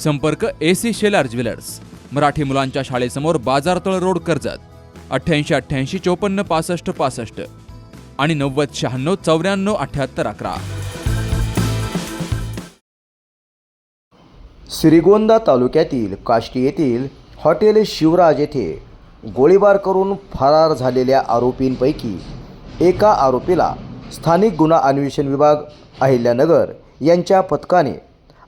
संपर्क A C Shelar jewellers. Marathi मुलांच्या शाळेसमोर बाजारतळ रोड कर्जत. अठ्ठ्याऐंशी अठ्ठ्याऐंशी चोपन्न पासष्ट पासष्ट. आणि नव्वद शहाण्णव चौऱ्याण्णव अठ्ठ्याहत्तर अकरा. श्रीगोंदा तालुक्यातील काष्टी येथील हॉटेल शिवराज येथे गोळीबार करून फरार झालेल्या आरोपींपैकी एका आरोपीला स्थानिक गुन्हा अन्वेषण विभाग अहिल्यानगर यांच्या पथकाने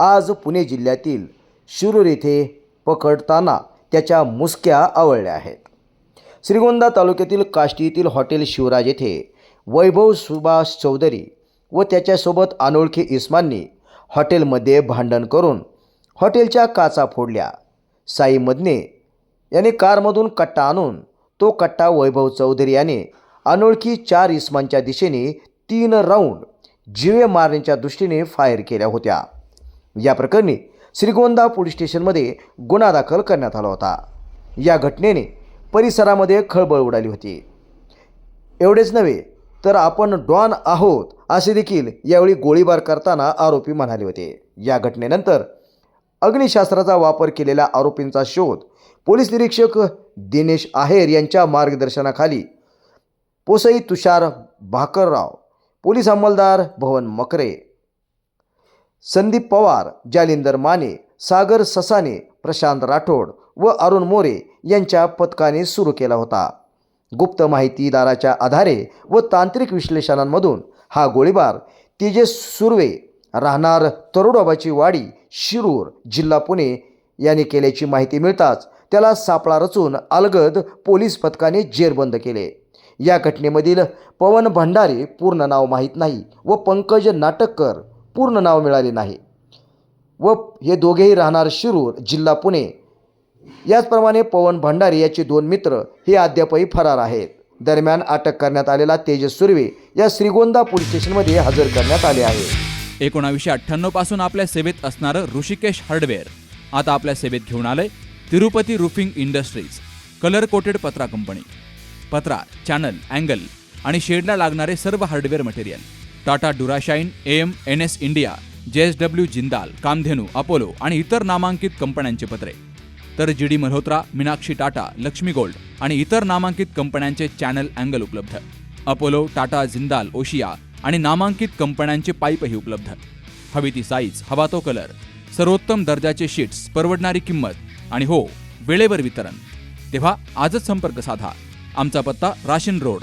आज पुणे जिल्ह्यातील शिरूर येथे पकडताना त्याच्या मुसक्या आवळल्या आहेत. श्रीगोंदा तालुक्यातील काष्टी येथील हॉटेल शिवराज येथे वैभव सुभाष चौधरी व त्याच्यासोबत अनोळखी इस्मांनी हॉटेलमध्ये भांडण करून हॉटेलच्या काचा फोडल्या. साई मदने याने कारमधून कट्टा आणून तो कट्टा वैभव चौधरी याने अनोळखी चार इस्मांच्या दिशेने तीन राऊंड जिवे मारण्याच्या दृष्टीने फायर केल्या होत्या. या प्रकरणी श्रीगोंदा पोलीस स्टेशनमध्ये गुन्हा दाखल करण्यात आला होता. या घटनेने परिसरामध्ये खळबळ उडाली होती. एवढेच नव्हे तर आपण डॉन आहोत असे देखील यावेळी गोळीबार करताना आरोपी म्हणाले होते. या घटनेनंतर अग्निशास्त्राचा वापर केलेल्या आरोपींचा शोध पोलीस निरीक्षक दिनेश आहेर यांच्या मार्गदर्शनाखाली पोसई तुषार भाकरराव पोलीस अंमलदार भवन मकरे संदीप पवार जालिंदर माने सागर ससाने प्रशांत राठोड व अरुण मोरे यांच्या पथकाने सुरू केला होता. गुप्त माहितीदाराच्या आधारे व तांत्रिक विश्लेषणांमधून हा गोळीबार तेजस सुर्वे राहणार तरोडोबाची वाडी शिरूर जिल्हा पुणे यांनी केल्याची माहिती मिळताच त्याला सापळा रचून अलगद पोलीस पथकाने जेरबंद केले. या घटनेमधील पवन भंडारे पूर्ण नाव माहीत नाही व पंकज नाटककर पूर्ण नाव मिळाले नाही. व हे दोघेही राहणार शिरूर जिल्हा पुणे. याचप्रमाणे पवन भंडारी याचे दोन मित्र हे अद्यापही फरार आहेत. दरम्यान अटक करण्यात आलेला तेजस सुर्वे या श्रीगोंदा पोलीस स्टेशनमध्ये हजर करण्यात आले आहे एकोणावीसशे अठ्ठ्याण्णवपासून आपल्या सेवेत असणारं ऋषिकेश हार्डवेअर. आता आपल्या सेवेत घेऊन आलंय Tirupati roofing industries colour coated पत्रा कंपनी. पत्रा चॅनल अँगल आणि शेडला लागणारे सर्व hardware material. Tata Durashine M N S India J S W Jindal Kamdhenu Apollo आणि इतर नामांकित कंपन्यांचे पत्रे. तर G D Malhotra Meenakshi Tata Laxmi gold आणि इतर नामांकित कंपन्यांचे चॅनल अँगल उपलब्ध. अपोलो टाटा जिंदाल ओशिया आणि नामांकित कंपन्यांचे पाईपही उपलब्ध. हवी ती साईज हवा तो कलर सर्वोत्तम दर्जाचे शीट्स परवडणारी किंमत आणि हो वेळेवर वितरण. तेव्हा आजच संपर्क साधा. आमचा पत्ता राशीन रोड